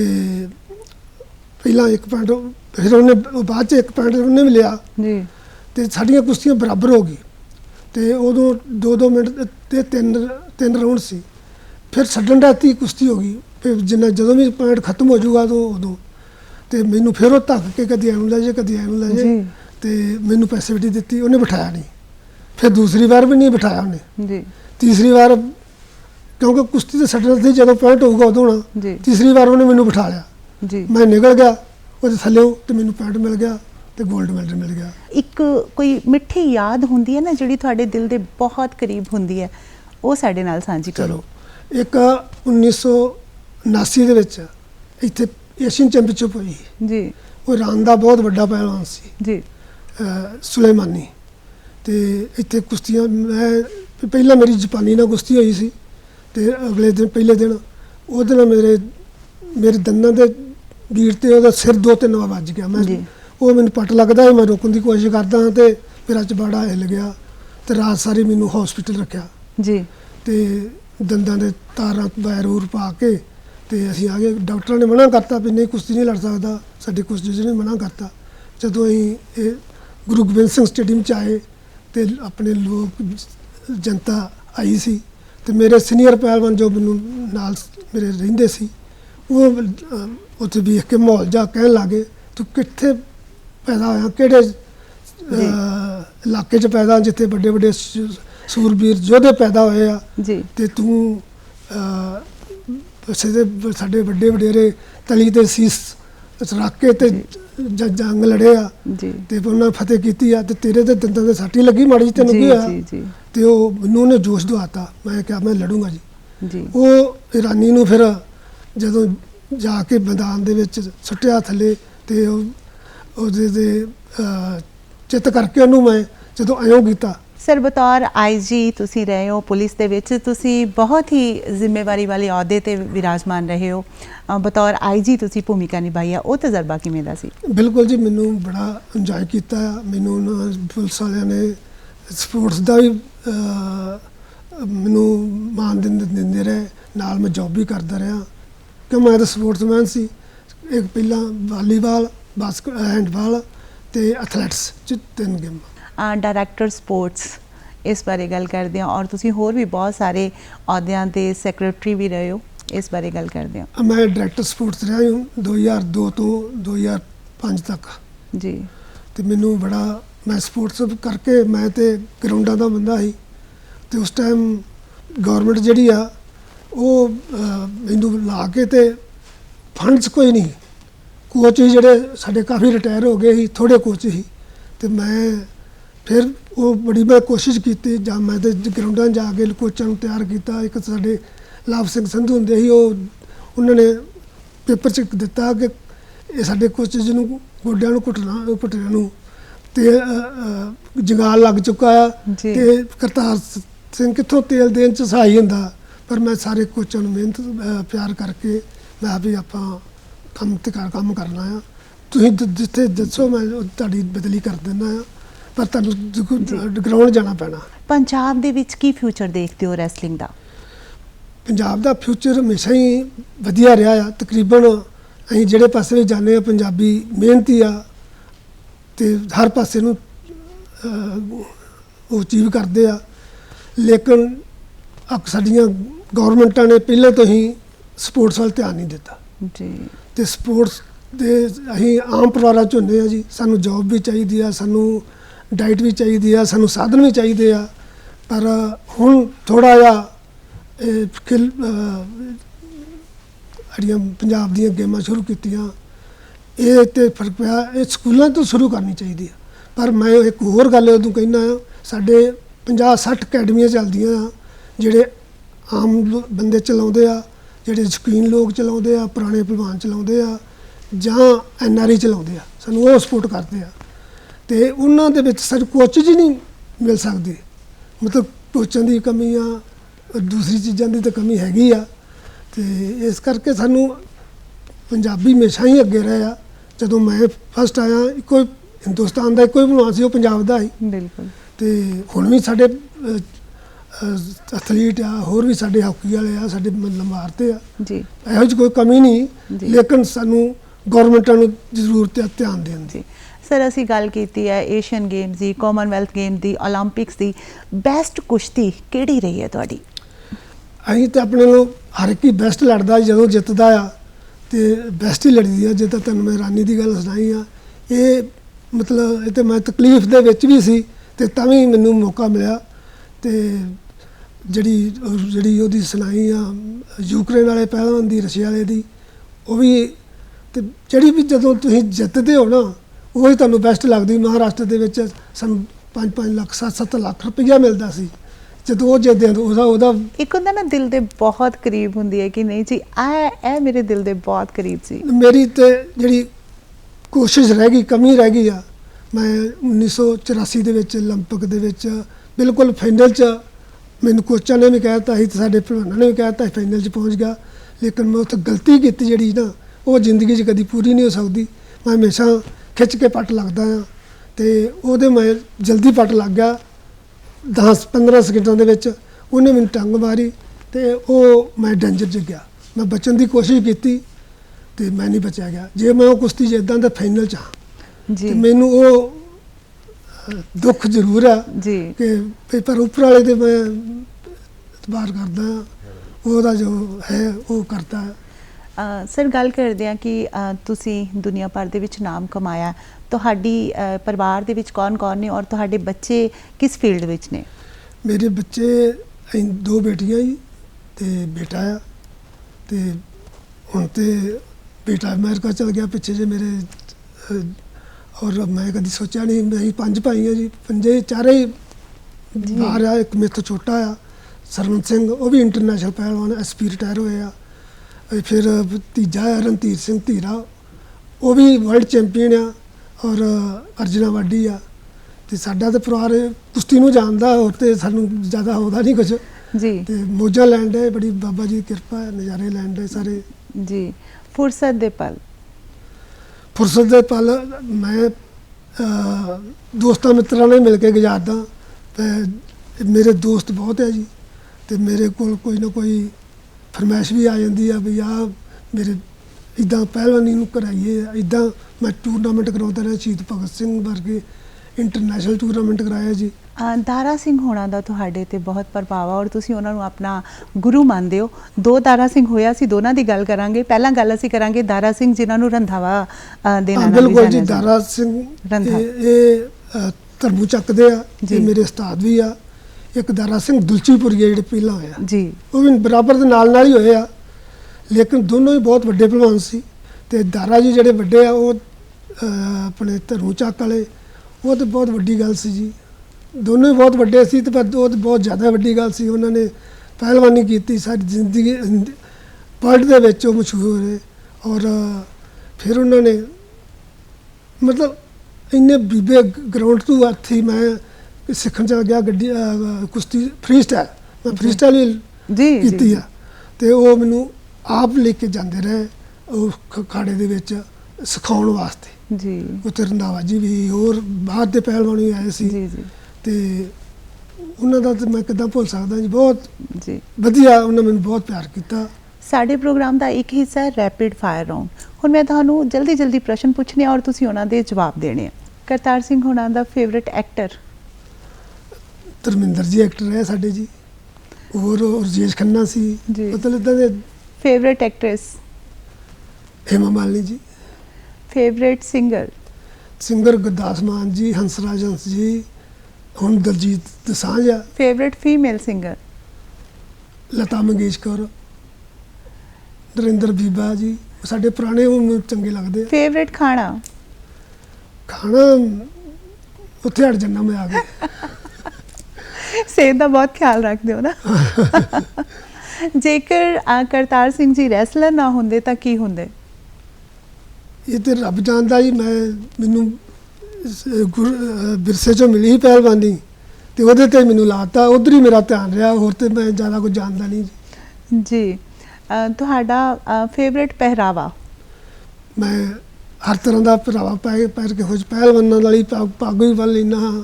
ਪਹਿਲਾਂ ਇੱਕ ਪੁਆਇੰਟ ਫਿਰ ਉਹਨੇ ਉਹ ਬਾਅਦ ਚ ਇੱਕ ਪੁਆਇੰਟ ਉਹਨੇ ਵੀ ਲਿਆ। ਜੀ। ਤੇ ਸਾਡੀਆਂ ਕੁਸ਼ਤੀਆਂ ਬਰਾਬਰ ਹੋ ਗਈ ਤੇ ਉਦੋਂ 2-2 ਮਿੰਟ ਤੇ ਤਿੰਨ ਤਿੰਨ ਰਾਉਂਡ ਸੀ। ਫਿਰ ਛੱਡਣ ਦਾ ਤੀ ਕੁਸ਼ਤੀ ਹੋ ਗਈ। ਫਿਰ ਜਿੰਨਾ ਜਦੋਂ ਵੀ ਪੁਆਇੰਟ ਖਤਮ ਹੋ ਜਾਊਗਾ ਉਦੋਂ ਉਦੋਂ। ਤੇ ਮੈਨੂੰ ਫਿਰ ਉਹ ਧੱਕ ਕੇ ਕਦੀ ਐਨੂੰ ਲੈ ਜੇ ਕਦੀ ਐਨੂੰ ਲੈ ਜੇ। ਤੇ ਮੈਨੂੰ ਪੈਸਿਵਿਟੀ ਦਿੱਤੀ ਉਹਨੇ ਬਿਠਾਇਆ ਨਹੀਂ। ਫਿਰ ਦੂਸਰੀ ਵਾਰ ਵੀ ਨਹੀਂ ਬਿਠਾਇਆ ਉਹਨੇ। ਜੀ। ਤੀਸਰੀ ਵਾਰ ਕਿਉਂਕਿ ਕੁਸ਼ਤੀ ਤੇ ਛੱਡਣ ਸੀ ਜਦੋਂ ਪੁਆਇੰਟ ਹੋਊਗਾ ਉਦੋਂ ਨਾ ਜੀ। ਤੀਸਰੀ ਵਾਰ ਉਹਨੇ ਮੈਨੂੰ ਬਿਠਾ ਲਿਆ। ਜੀ। ਮੈਂ ਨਿਕਲ ਗਿਆ ਉਹਦੇ ਥੱਲੇੋਂ ਤੇ ਮੈਨੂੰ ਪੁਆਇੰਟ ਮਿਲ ਗਿਆ ਤੇ 골ਡ ਮੈਡਲ ਮਿਲ ਗਿਆ। ਇੱਕ ਕੋਈ ਮਿੱਠੀ ਯਾਦ ਹੁੰਦੀ ਹੈ ਨਾ ਜਿਹੜੀ ਤੁਹਾਡੇ ਦਿਲ ਦੇ ਬਹੁਤ ਕਰੀਬ ਹੁੰਦੀ ਹੈ ਉਹ ਸਾਡੇ ਨਾਲ ਸਾਂਝੀ ਕਰੋ। ਚਲੋ ਇੱਕ 1979 ਦੇ ਵਿੱਚ ਇੱਥੇ ਏਸ਼ੀਅਨ ਚੈਂਪੀਅਨਸ਼ਿਪ ਹੋਈ। ਜੀ। ਉਹ ਇਰਾਨ ਦਾ ਬਹੁਤ ਵੱਡਾ ਪਹਿਲਵਾਨ ਸੀ। ਜੀ। ਸੁਲੇਮਾਨੀ। ਤੇ ਇੱਥੇ ਕੁਸ਼ਤੀਆਂ ਮੈਂ ਪਹਿਲਾਂ ਮੇਰੀ ਜਾਪਾਨੀ ਨਾਲ ਕੁਸ਼ਤੀ ਹੋਈ ਸੀ ਤੇ ਅਗਲੇ ਦਿਨ ਪਹਿਲੇ ਦਿਨ ਉਹਦੇ ਨਾਲ ਮੇਰੇ ਮੇਰੇ ਦੰਦਾਂ ਦੇ ਗੀੜ ਤੇ ਉਹਦਾ ਸਿਰ ਦੋ ਤਿੰਨ ਵਾਰ ਵੱਜ ਗਿਆ। ਮੈਂ ਜੀ। ਉਹ ਮੈਨੂੰ ਪੱਟ ਲੱਗਦਾ ਸੀ, ਮੈਂ ਰੋਕਣ ਦੀ ਕੋਸ਼ਿਸ਼ ਕਰਦਾ ਹਾਂ ਤੇ ਮੇਰਾ ਚਬਾੜਾ ਹਿੱਲ ਗਿਆ ਤੇ ਰਾਤ ਸਾਰੀ ਮੈਨੂੰ ਹਸਪੀਟਲ ਰੱਖਿਆ। ਜੀ। ਤੇ ਦੰਦਾਂ ਦੇ ਤਾਰਾਂ ਵੈਰੂਰ ਪਾ ਕੇ ਤੇ ਅਸੀਂ ਆ ਗਏ। ਡਾਕਟਰਾਂ ਨੇ ਮਨਾ ਕਰਤਾ ਵੀ ਨਹੀਂ ਕੁਸ਼ਤੀ ਨਹੀਂ ਲੜ ਸਕਦਾ ਸਾਡੇ ਕੁਸ਼ਤੀ ਨੇ ਮਨਾ ਕਰਤਾ। ਜਦੋਂ ਅਸੀਂ ਇਹ ਗੁਰੂ ਗੋਬਿੰਦ ਸਿੰਘ ਸਟੇਡੀਅਮ ਚ ਆਏ ਤੇ ਆਪਣੇ ਲੋਕ ਜਨਤਾ ਆਈ ਸੀ ਤੇ ਮੇਰੇ ਸੀਨੀਅਰ ਪਹਿਲਵਾਨ ਜੋ ਮੈਨੂੰ ਨਾਲ ਮੇਰੇ ਰਹਿੰਦੇ ਸੀ ਉਹ ਉੱਥੇ ਵੇਖ ਕੇ ਮਾਹੌਲ ਜਾ ਕਹਿਣ ਲੱਗੇ ਤੂੰ ਕਿੱਥੇ ਪੈਦਾ ਹੋਇਆ? ਕਿਹੜੇ ਇਲਾਕੇ 'ਚ ਪੈਦਾ ਜਿੱਥੇ ਵੱਡੇ ਵੱਡੇ ਸ- ਸੂਰਬੀਰ ਯੋਧੇ ਪੈਦਾ ਹੋਏ ਆ? ਜੀ। ਤੇ ਤੂੰ ਸਾਡੇ ਸਾਡੇ ਵੱਡੇ ਵਡੇਰੇ ਤਲੀ ਤੇ ਸੀਸ ਰੱਖ ਕੇ ਤੇ ਜ- ਜੰਗ ਲੜੇ ਆ। ਜੀ। ਤੇ ਉਹਨਾਂ ਫਤਿਹ ਕੀਤੀ ਆ ਤੇ ਤੇਰੇ ਤੇ ਦੰਦਾਂ ਤੇ ਸੱਟੀ ਲੱਗੀ ਮਾੜੀ ਜਿਹੀ ਤੈਨੂੰ ਜੀ ਕੀ ਹੋਇਆ? ਜੀ ਜੀ। ਤੇ ਉਹ ਮੈਨੂੰ ਉਹਨੇ ਜੋਸ਼ ਦਵਾਤਾ। ਮੈਂ ਕਿਹਾ ਮੈਂ ਲੜੂੰਗਾ ਜੀ। ਜੀ। ਉਹ ਇਰਾਨੀ ਨੂੰ ਫਿਰ ਜਦੋਂ ਜਾ ਕੇ ਮੈਦਾਨ ਦੇ ਵਿੱਚ ਸੁੱਟਿਆ ਥੱਲੇ ਤੇ ਉਹ ਉਹਦੇ ਦੇ ਅਹ, ਚਿੱਤ ਕਰਕੇ ਉਹਨੂੰ ਮੈਂ ਜਦੋਂ ਐਂ ਕੀਤਾ ਸਰ ਬਤੌਰ ਆਈਜੀ ਤੁਸੀਂ ਰਹੇ ਹੋ ਪੁਲਿਸ ਦੇ ਵਿੱਚ ਤੁਸੀਂ ਬਹੁਤ ਹੀ ਜ਼ਿੰਮੇਵਾਰੀ ਵਾਲੇ ਅਹੁਦੇ ਤੇ ਵਿਰਾਜਮਾਨ ਰਹੇ ਹੋ। ਅ, ਬਤੌਰ ਆਈਜੀ ਤੁਸੀਂ ਭੂਮਿਕਾ ਨਿਭਾਈ ਆ ਉਹ ਤਜਰਬਾ ਕਿਵੇਂ ਦਾ ਸੀ? ਬਿਲਕੁਲ ਜੀ ਮੈਨੂੰ ਬੜਾ ਇੰਜੋਏ ਕੀਤਾ। ਮੈਨੂੰ ਉਹਨਾਂ ਪੁਲਿਸ ਵਾਲਿਆਂ ਨੇ ਸਪੋਰਟਸ ਦਾ ਵੀ ਮੈਨੂੰ ਮਾਨ ਦਿੰਦੇ ਦਿੰਦੇ ਰਹੇ। ਨਾਲ ਮੈਂ ਜੌਬ ਵੀ ਕਰਦਾ ਰਿਹਾ। ਕਿ ਮੈਂ ਤਾਂ ਸਪੋਰਟਸਮੈਨ ਸੀ। ਇੱਕ ਪਹਿਲਾਂ ਵਾਲੀਬਾਲ ਬਾਸਕਟ ਹੈਂਡਬਾਲ ਤੇ ਐਥਲੈਟਿਕਸ ਚ ਤਿੰਨ ਗੇਮਾਂ। ਡਾਇਰੈਕਟਰ ਸਪੋਰਟਸ ਇਸ ਬਾਰੇ ਗੱਲ ਕਰਦੇ ਹਾਂ। ਔਰ ਤੁਸੀਂ ਹੋਰ ਵੀ ਬਹੁਤ ਸਾਰੇ ਅਹੁਦਿਆਂ ਤੇ ਸੈਕਟਰੀ ਵੀ ਰਹੇ ਹੋ ਇਸ ਬਾਰੇ ਗੱਲ ਕਰਦੇ ਹਾਂ। ਮੈਂ ਡਾਇਰੈਕਟਰ ਸਪੋਰਟਸ ਰਿਹਾ ਹਾਂ 2002 ਤੋਂ 2005 ਤੱਕ। ਜੀ। ਤੇ ਮੈਨੂੰ ਬੜਾ ਮੈਂ ਸਪੋਰਟਸ ਕਰਕੇ ਮੈਂ ਤੇ ਗਰਾਊਂਡਾਂ ਦਾ ਬੰਦਾ ਸੀ। ਤੇ ਉਸ ਟਾਈਮ ਗਵਰਨਮੈਂਟ ਜਿਹੜੀ ਆ ਉਹ ਮੈਨੂੰ ਲਾ ਕੇ ਤੇ ਫੰਡਸ ਕੋਈ ਨਹੀਂ। ਕੋਚ ਜਿਹੜੇ ਸਾਡੇ ਕਾਫੀ ਰਿਟਾਇਰ ਹੋ ਗਏ ਸੀ ਥੋੜੇ ਕੋਚ ਸੀ। ਤੇ ਮੈਂ ਫਿਰ ਉਹ ਬੜੀ ਮੈਂ ਕੋਸ਼ਿਸ਼ ਕੀਤੀ ਜਾਂ ਮੈਂ ਤੇ ਗਰਾਊਂਡਾਂ ਜਾ ਕੇ ਕੋਚਾਂ ਨੂੰ ਤਿਆਰ ਕੀਤਾ। ਇੱਕ ਸਾਡੇ ਲਾਭ ਸਿੰਘ ਸੰਧੂ ਹੁੰਦੇ ਸੀ ਉਹ ਉਹਨਾਂ ਨੇ ਪੇਪਰ 'ਚ ਦਿੱਤਾ ਕਿ ਇਹ ਸਾਡੇ ਕੋਚ ਜਿਹਨੂੰ ਗੋਡਿਆਂ ਨੂੰ ਘੁੱਟਣਾ ਘੁੱਟਣਿਆਂ ਨੂੰ ਤੇ ਜੰਗਾਲ ਲੱਗ ਚੁੱਕਾ ਆ ਜੀ। ਤੇ ਕਰਤਾਰ ਸਿੰਘ ਕਿੱਥੋਂ ਤੇਲ ਦੇਣ ਚ ਸਹਾਈ ਹੁੰਦਾ ਪਰ ਮੈਂ ਸਾਰੇ ਕੋਚਾਂ ਨੂੰ ਮਿਹਨਤ ਪਿਆਰ ਕਰਕੇ ਮੈਂ ਵੀ ਆਪਾਂ ਕੰਮ ਤੇ ਕੰਮ ਕਰਨਾ ਆ। ਤੁਸੀਂ ਜ- ਜਿੱਥੇ ਦੱਸੋ ਮੈਂ ਤੁਹਾਡੀ ਬਦਲੀ ਕਰ ਦਿੰਦਾ ਆ। ਪਰ ਤੁਹਾਨੂੰ ਗਰਾਊਂਡ ਜਾਣਾ ਪੈਣਾ। ਪੰਜਾਬ ਦੇ ਵਿੱਚ ਕੀ ਫਿਊਚਰ ਦੇਖਦੇ ਹੋ ਰੈਸਲਿੰਗ ਦਾ? ਪੰਜਾਬ ਦਾ ਫਿਊਚਰ ਹਮੇਸ਼ਾ ਹੀ ਵਧੀਆ ਰਿਹਾ ਆ। ਤਕਰੀਬਨ ਅਸੀਂ ਜਿਹੜੇ ਪਾਸੇ ਵੀ ਜਾਂਦੇ ਆ ਪੰਜਾਬੀ ਮਿਹਨਤੀ ਆ ਤੇ ਹਰ ਪਾਸੇ ਨੂੰ ਉਹ ਅਚੀਵ ਕਰਦੇ ਆ। ਲੇਕਿਨ ਸਾਡੀਆਂ ਗਵਰਨਮੈਂਟਾਂ ਨੇ ਪਹਿਲੇ ਤੋਂ ਹੀ ਸਪੋਰਟਸ ਵੱਲ ਧਿਆਨ ਨਹੀਂ ਦਿੱਤਾ। ਜੀ। ਤੇ ਸਪੋਰਟਸ ਦੇ ਅਸੀਂ ਆਮ ਪਰਿਵਾਰਾਂ ਚ ਹੁੰਦੇ ਆ ਜੀ। ਸਾਨੂੰ ਜੌਬ ਵੀ ਚਾਹੀਦੀ ਆ ਸਾਨੂੰ ਡਾਈਟ ਵੀ ਚਾਹੀਦੀ ਆ, ਸਾਨੂੰ ਸਾਧਨ ਵੀ ਚਾਹੀਦੇ ਆ, ਪਰ ਹੁਣ ਥੋੜਾ ਜਿਹਾ ਇਹ ਖਿਲ ਜਿਹੜੀਆਂ ਪੰਜਾਬ ਦੀਆਂ ਗੇਮਾਂ ਸ਼ੁਰੂ ਕੀਤੀਆਂ, ਇਹ ਤੇ ਫ਼ਰਕ ਪਿਆ, ਇਹ ਸਕੂਲਾਂ ਤੋਂ ਸ਼ੁਰੂ ਕਰਨੀ ਚਾਹੀਦੀ ਆ। ਪਰ ਮੈਂ ਇੱਕ ਹੋਰ ਗੱਲ ਉਦੋਂ ਕਹਿਣਾ ਸਾਡੇ 50 60 ਅਕੈਡਮੀਆਂ ਚੱਲਦੀਆਂ ਆ, ਜਿਹੜੇ ਆਮ ਬੰਦੇ ਚਲਾਉਂਦੇ ਆ, ਜਿਹੜੇ ਸ਼ਕੀਨ ਲੋਕ ਚਲਾਉਂਦੇ ਆ, ਪੁਰਾਣੇ ਪਹਿਲਵਾਨ ਚਲਾਉਂਦੇ ਆ ਜਾਂ ਐਨ ਆਰ ਆਈ ਚਲਾਉਂਦੇ ਆ, ਸਾਨੂੰ ਉਹ ਸਪੋਰਟ ਕਰਦੇ ਆ। ਤੇ ਉਹਨਾਂ ਦੇ ਵਿੱਚ ਸਾਡੇ ਕੋਚ ਜੀ ਨਹੀਂ ਮਿਲ ਸਕਦੇ। ਮਤਲਬ ਕੋਚਾਂ ਦੀ ਕਮੀ ਆ ਦੂਸਰੀ ਚੀਜ਼ਾਂ ਦੀ ਤਾਂ ਕਮੀ ਹੈਗੀ ਆ। ਤੇ ਇਸ ਕਰਕੇ ਸਾਨੂੰ ਪੰਜਾਬੀ ਹਮੇਸ਼ਾ ਹੀ ਅੱਗੇ ਰਹੇ ਜਦੋਂ ਮੈਂ ਫਸਟ ਆਇਆ ਹੀ ਹਿੰਦੁਸਤਾਨ ਦਾ ਹੀ ਪਹਿਲਵਾਨ ਸੀ ਉਹ ਪੰਜਾਬ ਦਾ ਹੀ ਬਿਲਕੁਲ। ਤੇ ਹੁਣ ਵੀ ਸਾਡੇ ਐਥਲੀਟ ਆ ਹੋਰ ਵੀ ਸਾਡੇ ਹਾਕੀ ਵਾਲੇ ਆ ਸਾਡੇ ਲੰਬਾਰ ਤੇ ਆ। ਜੀ। ਇਹੋ ਜਿਹੀ ਕੋਈ ਕਮੀ ਨਹੀਂ। ਲੇਕਿਨ ਸਾਨੂੰ ਗਵਰਨਮੈਂਟਾਂ ਨੂੰ ਜ਼ਰੂਰਤ ਹੈ ਧਿਆਨ ਦੇਣ ਦੀ। ਸਰ ਅਸੀਂ ਗੱਲ ਕੀਤੀ ਹੈ ਏਸ਼ੀਅਨ ਗੇਮਸ ਦੀ ਕਾਮਨਵੈਲਥ ਗੇਮ ਦੀ 올림픽ਸ ਦੀ ਬੈਸਟ ਕੁਸ਼ਤੀ ਕਿਹੜੀ ਰਹੀ ਹੈ ਤੁਹਾਡੀ? ਅਸੀਂ ਤਾਂ ਆਪਣੇ ਨੂੰ ਹਰ ਇੱਕ ਹੀ ਬੈਸਟ ਲੜਦਾ ਜਦੋਂ ਜਿੱਤਦਾ ਆ, ਤੇ ਬੈਸਟ ਹੀ ਲੜਦੀ ਆ। ਜੇ ਤਾਂ ਤੁਹਾਨੂੰ ਮੈਂ ਰਾਨੀ ਦੀ ਗੱਲ ਸੁਣਾਈ ਆ, ਇਹ ਮਤਲਬ ਇਹ ਤੇ ਮੈਂ ਤਕਲੀਫ ਦੇ ਵਿੱਚ ਵੀ ਸੀ, ਤੇ ਤਾਂ ਵੀ ਮੈਨੂੰ ਮੌਕਾ ਮਿਲਿਆ। ਤੇ ਜਿਹੜੀ ਜਿਹੜੀ ਉਹਦੀ ਸੁਣਾਈ ਆ, ਯੂਕਰੇਨ ਵਾਲੇ ਪਹਿਲਵਾਨ ਦੀ, ਰਸ਼ੀਆ ਵਾਲੇ ਦੀ, ਉਹ ਵੀ, ਤੇ ਜਿਹੜੀ ਵੀ ਜਦੋਂ ਤੁਸੀਂ ਜਿੱਤਦੇ ਹੋ ਨਾ ਉਹ ਹੀ ਤੁਹਾਨੂੰ ਬੈਸਟ ਲੱਗਦੀ ਮਹਾਰਾਸ਼ਟਰ ਦੇ ਵਿੱਚ ਸਾਨੂੰ 5-5 ਲੱਖ 7-7 ਲੱਖ ਰੁਪਈਆ ਮਿਲਦਾ ਸੀ ਜਦੋਂ ਉਹ ਜਿੱਤਦੇ ਆ ਤਾਂ ਉਹਦਾ ਉਹਦਾ ਇੱਕ ਹੁੰਦਾ ਨਾ ਦਿਲ ਦੇ ਬਹੁਤ ਕਰੀਬ ਹੁੰਦੀ ਹੈ ਕਿ ਨਹੀਂ ਜੀ ਇਹ ਇਹ ਮੇਰੇ ਦਿਲ ਦੇ ਬਹੁਤ ਕਰੀਬ ਸੀ ਮੇਰੀ ਤੇ ਜਿਹੜੀ ਕੋਸ਼ਿਸ਼ ਰਹਿ ਗਈ ਕਮੀ ਰਹਿ ਗਈ ਆ ਮੈਂ 1984 ਦੇ ਵਿੱਚ 올림픽 ਦੇ ਵਿੱਚ ਬਿਲਕੁਲ ਫਾਈਨਲ 'ਚ ਮੈਨੂੰ ਕੋਚਾਂ ਨੇ ਵੀ ਕਹਿ ਦਿੱਤਾ ਸੀ ਤੇ ਸਾਡੇ ਭਲਵਾਨਾਂ ਨੇ ਵੀ ਕਹਿ ਦਿੱਤਾ ਫਾਈਨਲ 'ਚ ਪਹੁੰਚ ਗਿਆ ਲੇਕਿਨ ਮੈਂ ਉੱਥੇ ਗਲਤੀ ਕੀਤੀ ਜਿਹੜੀ ਨਾ ਉਹ ਜ਼ਿੰਦਗੀ 'ਚ ਕਦੀ ਪੂਰੀ ਨਹੀਂ ਹੋ ਸਕਦੀ ਮੈਂ ਹਮੇਸ਼ਾ ਖਿੱਚ ਕੇ ਪੱਟ ਲੱਗਦਾ ਆ ਤੇ ਉਹਦੇ ਮੈਂ ਜਲਦੀ ਪੱਟ ਲੱਗ ਗਿਆ। 10 15 ਸਕਿੰਟਾਂ ਦੇ ਵਿੱਚ ਉਹਨੇ ਮੈਨੂੰ ਟੰਗ ਮਾਰੀ ਤੇ ਉਹ ਮੈਂ ਡੇਂਜਰ 'ਚ ਗਿਆ। ਮੈਂ ਬਚਣ ਦੀ ਕੋਸ਼ਿਸ਼ ਕੀਤੀ ਤੇ ਮੈਂ ਨਹੀਂ ਬਚਿਆ ਗਿਆ। ਜੇ ਮੈਂ ਉਹ ਕੁਸ਼ਤੀ ਜਿੱਦਾਂ ਦਾ ਫਾਈਨਲ 'ਚ ਹਾਂ ਜੀ। ਤੇ ਮੈਨੂੰ ਉਹ ਦੁੱਖ ਜ਼ਰੂਰ ਆ ਜੀ। ਕਿ ਵੀ ਪਰ ਉੱਪਰ ਵਾਲੇ ਤੇ ਮੈਂ ਇਤਬਾਰ ਕਰਦਾ। ਉਹਦਾ ਜੋ ਹੈ ਉਹ ਕਰਦਾ। ਅ, ਸਰ ਗੱਲ ਕਰਦੇ ਹਾਂ ਕਿ ਤੁਸੀਂ ਦੁਨੀਆ ਭਰ ਦੇ ਵਿੱਚ ਨਾਮ ਕਮਾਇਆ। ਤੁਹਾਡੀ ਪਰਿਵਾਰ ਦੇ ਵਿੱਚ ਕੌਣ-ਕੌਣ ਨੇ ਔਰ ਤੁਹਾਡੇ ਬੱਚੇ ਕਿਸ ਫੀਲਡ ਵਿੱਚ ਨੇ? ਮੇਰੇ ਬੱਚੇ ਦੋ ਬੇਟੀਆਂ ਜੀ ਤੇ ਬੇਟਾ ਆ ਤੇ ਹੁਣ ਤੇ ਬੇਟਾ ਅਮਰੀਕਾ ਚਲ ਗਿਆ ਪਿੱਛੇ ਜੇ ਮੇਰੇ ਔਰ ਮੈਂ ਕਦੀ ਸੋਚਿਆ ਨਹੀਂ ਮੈਂ ਪੰਜ ਭਾਈ ਆ ਜੀ ਪੰਜੇ ਚਾਰੇ ਹੀ। ਬਾਹਰ ਆ ਇੱਕ ਮੇਰੇ ਤੋਂ ਛੋਟਾ ਆ ਸਰਵਨ ਸਿੰਘ ਉਹ ਵੀ ਇੰਟਰਨੈਸ਼ਨਲ ਪਹਿਲਵਾਨ ਐਸਪੀ ਰਿਟਾਇਰ ਹੋਏ ਆ। ਫਿਰ ਤੀਜਾ ਰਣਧੀਰ ਸਿੰਘ ਧੀਰਾ ਉਹ ਵੀ ਵਰਲਡ ਚੈਂਪੀਅਨ ਆ ਔਰ ਅਰਜਨਾ ਵਾਡੀ ਆ। ਤੇ ਸਾਡਾ ਤਾਂ ਪਰਿਵਾਰ ਕੁਸ਼ਤੀ ਨੂੰ ਜਾਣਦਾ ਹੋਰ ਤੇ ਸਾਨੂੰ ਜ਼ਿਆਦਾ ਆਉਂਦਾ ਨਹੀਂ ਕੁਝ ਜੀ। ਤੇ ਮੋਜਾਂ ਲੈਣ ਦੇ ਬੜੀ ਬਾਬਾ ਜੀ ਦੀ ਕਿਰਪਾ ਹੈ ਨਜ਼ਾਰੇ ਲੈਣ ਦੇ ਸਾਰੇ। ਜੀ। ਫੁਰਸਤ ਦੇ ਪਲ? ਫੁਰਸਤ ਦੇ ਪਲ ਮੈਂ ਦੋਸਤਾਂ ਮਿੱਤਰਾਂ ਨਾਲ ਮਿਲ ਕੇ ਗੁਜ਼ਾਰਦਾ। ਤੇ ਮੇਰੇ ਦੋਸਤ ਬਹੁਤ ਹੈ ਜੀ। ਤੇ ਮੇਰੇ ਕੋਲ ਕੋਈ ਨਾ ਕੋਈ ਫਰਮਾਇਸ਼ ਵੀ ਆ ਜਾਂਦੀ ਆ ਵੀ ਆ ਮੇਰੇ ਇਦਾਂ ਪਹਿਲਵਾਨੀ ਨੂੰ ਕਰਾਈਏ ਇਦਾਂ ਮੈਂ ਟੂਰਨਾਮੈਂਟ ਕਰਾਉਂਦਾ ਰਿਹਾ ਸ਼ਹੀਦ ਭਗਤ ਸਿੰਘ ਵਰਗੇ ਇੰਟਰਨੈਸ਼ਨਲ ਟੂਰਨਾਮੈਂਟ ਕਰਾਇਆ ਜੀ ਦਾਰਾ ਸਿੰਘ ਹੋਣਾ ਦਾ ਤੁਹਾਡੇ ਤੇ ਬਹੁਤ ਪ੍ਰਭਾਵ ਆ ਔਰ ਤੁਸੀਂ ਉਹਨਾਂ ਨੂੰ ਆਪਣਾ ਗੁਰੂ ਮੰਨਦੇ ਹੋ ਦੋ ਦਾਰਾ ਸਿੰਘ ਹੋਇਆ ਸੀ ਦੋਨਾਂ ਦੀ ਗੱਲ ਕਰਾਂਗੇ ਪਹਿਲਾਂ ਗੱਲ ਅਸੀਂ ਕਰਾਂਗੇ ਦਾਰਾ ਸਿੰਘ ਜਿਨ੍ਹਾਂ ਨੂੰ ਰੰਧਾਵਾ ਦੇ ਨਾਲ ਬਿਲਕੁਲ ਜੀ। ਦਾਰਾ ਸਿੰਘ। ਇਹ- ਧਰਮੂ ਚੱਕਦੇ ਆ ਜੀ। ਮੇਰੇ ਉਸਤਾਦ ਵੀ ਆ ਇੱਕ ਦਾਰਾ ਸਿੰਘ ਦੁਲਚੀਪੁਰੀਆ ਜਿਹੜੇ ਪਹਿਲਾਂ ਹੋਇਆ। ਜੀ। ਉਹ ਵੀ ਬਰਾਬਰ ਦੇ ਨਾਲ ਨਾਲ ਹੀ ਹੋਏ ਆ। ਲੇਕਿਨ ਦੋਨੋਂ ਹੀ ਬਹੁਤ ਵੱਡੇ ਪਹਿਲਵਾਨ ਸੀ। ਤੇ ਦਾਰਾ ਜੀ ਜਿਹੜੇ ਵੱਡੇ ਆ ਉਹ ਆਪਣੇ ਧਰਮੂ ਚੱਕ ਵਾਲੇ ਉਹ ਤੇ ਬਹੁਤ ਵੱਡੀ ਗੱਲ ਸੀ ਜੀ। ਦੋਨੋਂ ਹੀ ਬਹੁਤ ਵੱਡੇ ਸੀ ਤੇ ਪਰ ਉਹ ਤੇ ਬਹੁਤ ਜ਼ਿਆਦਾ ਵੱਡੀ ਗੱਲ ਸੀ। ਉਹਨਾਂ ਨੇ ਪਹਿਲਵਾਨੀ ਕੀਤੀ ਸਾਰੀ ਜ਼ਿੰਦਗੀ ਵਰਲਡ ਦੇ ਵਿੱਚ ਉਹ ਮਸ਼ਹੂਰ ਹੈ ਔਰ ਫਿਰ ਉਹਨਾਂ ਨੇ ਮਤਲਬ ਇੰਨੇ ਬੀਬੇ ਗਰਾਊਂਡ ਤੋਂ ਹੱਥੀ ਮੈਂ ਸਿੱਖਣ ਚ ਗਿਆ ਗੱਡੀ ਅਹ, ਕੁਸ਼ਤੀ ਫ੍ਰੀ ਸਟਾਈਲ ਮੈਂ ਫ੍ਰੀ ਸਟਾਈਲ ਜੀ ਕੀਤੀ ਆ। ਤੇ ਉਹ ਮੈਨੂੰ ਆਪ ਲੈ ਕੇ ਜਾਂਦੇ ਰਹੇ ਉਹ ਖ- ਅਖਾੜੇ ਦੇ ਵਿੱਚ ਸਿਖਾਉਣ ਵਾਸਤੇ। ਜੀ। ਉੱਥੇ ਰੰਧਾਵਾ ਜੀ ਵੀ ਹੋਰ ਬਾਹਰ ਦੇ ਪਹਿਲਵਾਨ ਵੀ ਆਏ ਸੀ। ਜੀ ਜੀ। ਤੇ ਉਹਨਾਂ ਦਾ ਤੇ ਮੈਂ ਕਿਦਾਂ ਭੁੱਲ ਸਕਦਾ ਜੀ ਬਹੁਤ ਜੀ। ਵਧੀਆ ਉਹਨਾਂ ਮੈਨੂੰ ਬਹੁਤ ਪਿਆਰ ਕੀਤਾ। ਸਾਡੇ ਪ੍ਰੋਗਰਾਮ ਦਾ ਇੱਕ ਹਿੱਸਾ ਹੈ ਰੈਪਿਡ ਫਾਇਰ ਰਾਉਂਡ ਹੁਣ ਮੈਂ ਤੁਹਾਨੂੰ ਜਲਦੀ ਜਲਦੀ ਪ੍ਰਸ਼ਨ ਪੁੱਛਣੇ ਆ ਔਰ ਤੁਸੀਂ ਉਹਨਾਂ ਦੇ ਜਵਾਬ ਦੇਣੇ ਆ। ਕਰਤਾਰ ਸਿੰਘ ਹੋਣਾ ਦਾ ਫੇਵਰਿਟ ਐਕਟਰ ਧਰਮਿੰਦਰ ਜੀ ਐਕਟਰ ਹੈ ਸਾਡੇ ਜੀ। ਹੋਰ ਰਜੇਸ਼ ਖੰਨਾ ਸੀ। ਜੀ। ਮਤਲਬ ਇਦਾਂ ਦੇ favourite actress Hema Malini ji. Favourite singer singer Gurdas Maan ji Hansraj Hans ji ਹੁਣ ਦਲਜੀਤ ਦਸਾਂਝ ਆ। Favourite female singer Lata Mangeshkar Narinder Biba ji. ਉਹ ਸਾਡੇ ਪੁਰਾਣੇ ਉਹ ਮੈਨੂੰ ਚੰਗੇ ਲੱਗਦੇ ਆ। ਫੇਵਰਿਟ ਖਾਣਾ? ਖਾਣਾ ਉੱਥੇ ਹਟ ਜੰਨਾ ਮੈਂ ਆ ਕੇ। ਸਿਹਤ ਦਾ ਬਹੁਤ ਖਿਆਲ ਰੱਖਦੇ ਹੋ ਨਾ। ਜੇਕਰ ਕਰਤਾਰ ਸਿੰਘ ਜੀ ਰੈਸਲਰ ਨਾ ਹੁੰਦੇ ਤਾਂ ਕੀ ਹੁੰਦੇ? ਇਹ ਤੇ ਰੱਬ ਜਾਣਦਾ ਜੀ ਮੈਂ ਮੈਨੂੰ ਵਿਰਸੇ ਚੋਂ ਮਿਲੀ ਪਹਿਲਵਾਨੀ ਤੇ ਉਹਦੇ ਤੇ ਮੈਨੂੰ ਲਾਤਾ ਉਧਰ ਹੀ ਮੇਰਾ ਧਿਆਨ ਰਿਹਾ ਹੋਰ ਤੇ ਮੈਂ ਜ਼ਿਆਦਾ ਕੁਝ ਜਾਣਦਾ ਨਹੀਂ ਜੀ। ਤੁਹਾਡਾ ਫੇਵਰਿਟ ਪਹਿਰਾਵਾ? ਮੈਂ ਹਰ ਤਰ੍ਹਾਂ ਦਾ ਪਹਿਰਾਵਾ ਪਾ ਪੈਰ ਕੇ ਖੁਸ਼ ਪਹਿਲਵਾਨਾਂ ਵਾਲੀ ਪੱਗ ਵੀ ਬੰਨ ਹਾਂ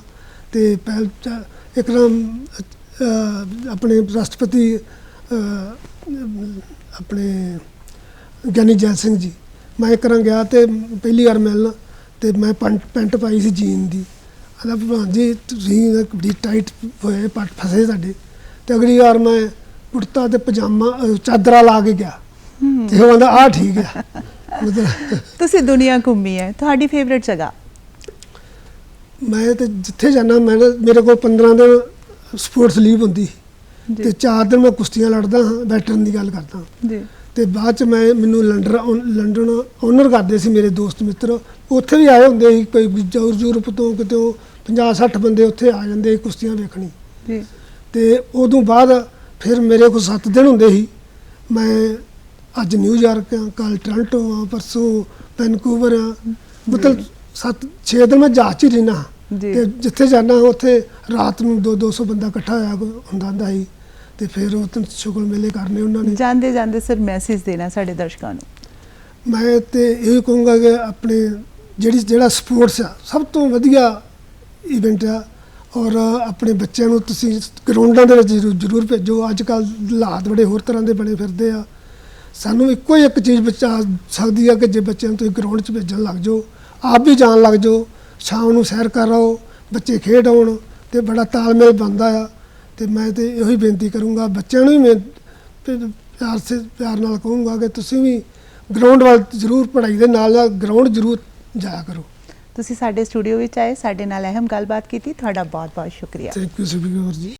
ਤੇ ਪਹਿਲ ਇੱਕਦਮ ਅਹ, ਆਪਣੇ ਰਾਸ਼ਟਰਪਤੀ ਆਪਣੇ ਗਿਆਨੀ ਜੈਲ ਸਿੰਘ ਜੀ। ਮੈਂ ਇੱਕ ਰਾਂ ਗਿਆ ਤੇ ਪਹਿਲੀ ਵਾਰ ਮਿਲਣ ਤੇ ਮੈਂ ਪੈਂਟ ਪੈਂਟ ਪਾਈ ਸੀ ਜੀਨ ਦੀ। ਆਂਦਾ ਭਲਵਾਨ ਜੀ ਤੁਸੀਂ ਬੜੀ ਟਾਈਟ ਹੋਏ ਪੱਟ ਫਸੇ ਸਾਡੇ। ਤੇ ਅਗਲੀ ਵਾਰ ਮੈਂ ਕੁੜਤਾ ਤੇ ਪਜਾਮਾ ਚਾਦਰਾ ਲਾ ਕੇ ਗਿਆ। ਤੇ ਉਹ ਕਹਿੰਦਾ ਆ ਠੀਕ ਹੈ। ਮਤਲਬ ਤੁਸੀਂ ਦੁਨੀਆ ਘੁੰਮੀ ਹੈ। ਤੁਹਾਡੀ ਫੇਵਰਿਟ ਜਗ੍ਹਾ? ਮੈਂ ਤੇ ਜਿੱਥੇ ਜਾਣਾ ਮੈਂ ਨਾ- ਮੇਰੇ ਕੋਲ 15 ਦਿਨ ਸਪੋਰਟਸ ਲੀਵ ਹੁੰਦੀ। ਜੀ। ਤੇ 4 ਦਿਨ ਮੈਂ ਕੁਸ਼ਤੀਆਂ ਲੜਦਾ ਹਾਂ ਵੈਟਰਨ ਦੀ ਗੱਲ ਕਰਦਾ ਜੀ। ਤੇ ਬਾਅਦ ਚ ਮੈਂ ਮੈਨੂੰ ਲੰਡਨ ਲੰਡਨ ਓਨਰ ਕਰਦੇ ਸੀ ਮੇਰੇ ਦੋਸਤ ਮਿੱਤਰ। ਉੱਥੇ ਵੀ ਆਏ ਹੁੰਦੇ ਸੀ ਕੋਈ ਯੂਰਪ ਤੋਂ ਕਿਤੇ 50 60 ਬੰਦੇ ਉੱਥੇ ਆ ਜਾਂਦੇ ਕੁਸ਼ਤੀਆਂ ਵੇਖਣੀ। ਜੀ। ਤੇ ਉਦੋਂ ਬਾਅਦ ਫਿਰ ਮੇਰੇ ਕੋਲ 7 ਦਿਨ ਹੁੰਦੇ ਸੀ। ਮੈਂ ਅੱਜ ਨਿਊਯਾਰਕ ਆ ਕੱਲ ਟੋਰਾਂਟੋ ਆ ਪਰਸੋਂ ਵੈਨਕੂਵਰ ਆ ਮਤਲਬ 7 6 ਦਿਨ ਮੈਂ ਜਹਾਜ਼ 'ਚ ਹੀ ਰਹਿਣਾ ਜੀ। ਤੇ ਜਿੱਥੇ ਜਾਣਾ ਉੱਥੇ ਰਾਤ ਨੂੰ 2 200 ਬੰਦਾ ਇਕੱਠਾ ਹੋਇਆ ਹੁੰਦਾ ਹੁੰਦਾ ਸੀ ਤੇ ਫਿਰ ਉਹ ਸ਼ੁਗਲ ਮੇਲੇ ਕਰਨੇ ਉਹਨਾਂ ਨੇ। ਜਾਂਦੇ ਜਾਂਦੇ ਸਰ ਮੈਸੇਜ ਦੇਣਾ ਸਾਡੇ ਦਰਸ਼ਕਾਂ ਨੂੰ। ਮੈਂ ਤੇ ਇਹ ਕਹੂੰਗਾ ਕਿ ਆਪਣੇ ਜਿਹੜੀ ਜਿਹੜਾ ਸਪੋਰਟਸ ਆ ਸਭ ਤੋਂ ਵਧੀਆ ਇਵੈਂਟ ਆ ਔਰ ਆਪਣੇ ਬੱਚਿਆਂ ਨੂੰ ਤੁਸੀਂ ਗਰਾਊਂਡਾਂ ਦੇ ਵਿੱਚ ਜ਼ਰੂਰ ਜ਼ਰੂਰ ਭੇਜੋ। ਅੱਜ ਕੱਲ ਹਾਲਾਤ ਬੜੇ ਹੋਰ ਤਰ੍ਹਾਂ ਦੇ ਬਣੇ ਫਿਰਦੇ ਆ। ਸਾਨੂੰ ਇੱਕੋ ਹੀ ਇੱਕ ਚੀਜ਼ ਬਚਾ ਸਕਦੀ ਆ ਕਿ ਜੇ ਬੱਚਿਆਂ ਨੂੰ ਤੁਸੀਂ ਗਰਾਊਂਡ 'ਚ ਭੇਜਣ ਲੱਗ ਜਾਓ ਆਪ ਵੀ ਜਾਣ ਲੱਗ ਜਾਓ। ਸ਼ਾਮ ਨੂੰ ਸੈਰ ਕਰ ਆਓ ਬੱਚੇ ਖੇਡ ਆਉਣ ਤੇ ਬੜਾ ਤਾਲਮੇਲ ਬਣਦਾ ਆ। ਤੇ ਮੈਂ ਤੇ ਇਹੋ ਹੀ ਬੇਨਤੀ ਕਰੂੰਗਾ ਬੱਚਿਆਂ ਨੂੰ ਵੀ ਮੈਂ ਪਿਆਰ ਸੇ ਪਿਆਰ ਨਾਲ ਕਹੂੰਗਾ ਕਿ ਤੁਸੀਂ ਵੀ ਗਰਾਊਂਡ ਵੱਲ ਜ਼ਰੂਰ ਪੜ੍ਹਾਈ ਦੇ ਨਾਲ ਨਾਲ ਗਰਾਊਂਡ ਜ਼ਰੂਰ ਜਾਇਆ ਕਰੋ। ਤੁਸੀਂ ਸਾਡੇ ਸਟੂਡੀਓ ਵਿੱਚ ਆਏ ਸਾਡੇ ਨਾਲ ਅਹਿਮ ਗੱਲਬਾਤ ਕੀਤੀ ਤੁਹਾਡਾ ਬਹੁਤ ਬਹੁਤ ਸ਼ੁਕਰੀਆ ਥੈਂਕ ਯੂ ਸੁਬੀਰ ਜੀ।